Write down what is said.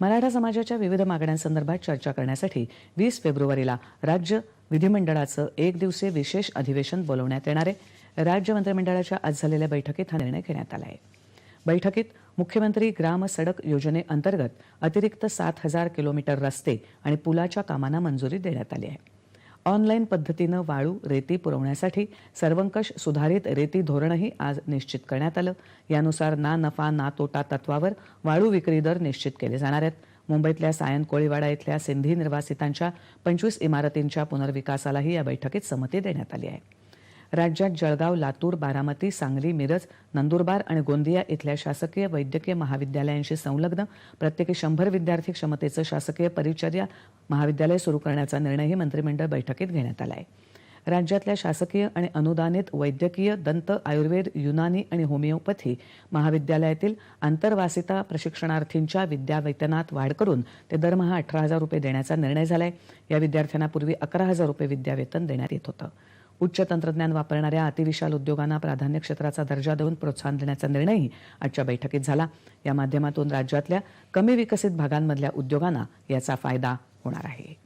मराठा समाजाच्या विविध मागण्यांसंदर्भात चर्चा करण्यासाठी वीस फेब्रुवारीला राज्य विधिमंडळाचं एक दिवसीय विशेष अधिवेशन बोलवण्यात येणार आहे. राज्य मंत्रिमंडळाच्या आज झालेल्या बैठकीत हा निर्णय घेण्यात आला आहे. बैठकीत मुख्यमंत्री ग्राम सडक योजनेअंतर्गत अतिरिक्त सात हजार किलोमीटर रस्ते आणि पुलाच्या कामांना मंजुरी देण्यात आली आहे. ऑनलाईन पद्धतीनं वाळू रेती पुरवण्यासाठी सर्वंकष सुधारित रेती धोरणही आज निश्चित करण्यात आलं. यानुसार ना नफा ना तोटा तत्वावर वाळू विक्री दर निश्चित केले जाणार आहेत. मुंबईतल्या सायन कोळीवाडा इथल्या सिंधी निर्वासितांच्या पंचवीस इमारतींच्या पुनर्विकासालाही या बैठकीत संमती देण्यात आली आहे. राज्यात जळगाव लातूर बारामती सांगली मिरज नंदुरबार आणि गोंदिया इथल्या शासकीय वैद्यकीय महाविद्यालयांशी संलग्न प्रत्येकी शंभर विद्यार्थी क्षमतेचं शासकीय परिचर्या महाविद्यालय सुरू करण्याचा निर्णयही मंत्रिमंडळ बैठकीत घेण्यात आला आहे राज्यातल्या शासकीय आणि अनुदानित वैद्यकीय दंत आयुर्वेद युनानी आणि होमिओपॅथी महाविद्यालयातील आंतरवासिता प्रशिक्षणार्थींच्या विद्यावेतनात वाढ करून ते दरमहा अठरा हजार रुपये देण्याचा निर्णय झालाय. या विद्यार्थ्यांना पूर्वी अकरा हजार रुपये विद्यावेतन देण्यात येत होतं. उच्च तंत्रज्ञान वापरणाऱ्या अतिविशाल उद्योगांना प्राधान्य क्षेत्राचा दर्जा देऊन प्रोत्साहन देण्याचा निर्णयही आजच्या बैठकीत झाला. या माध्यमातून राज्यातल्या कमी विकसित भागांमधल्या उद्योगांना याचा फायदा होणार आहे.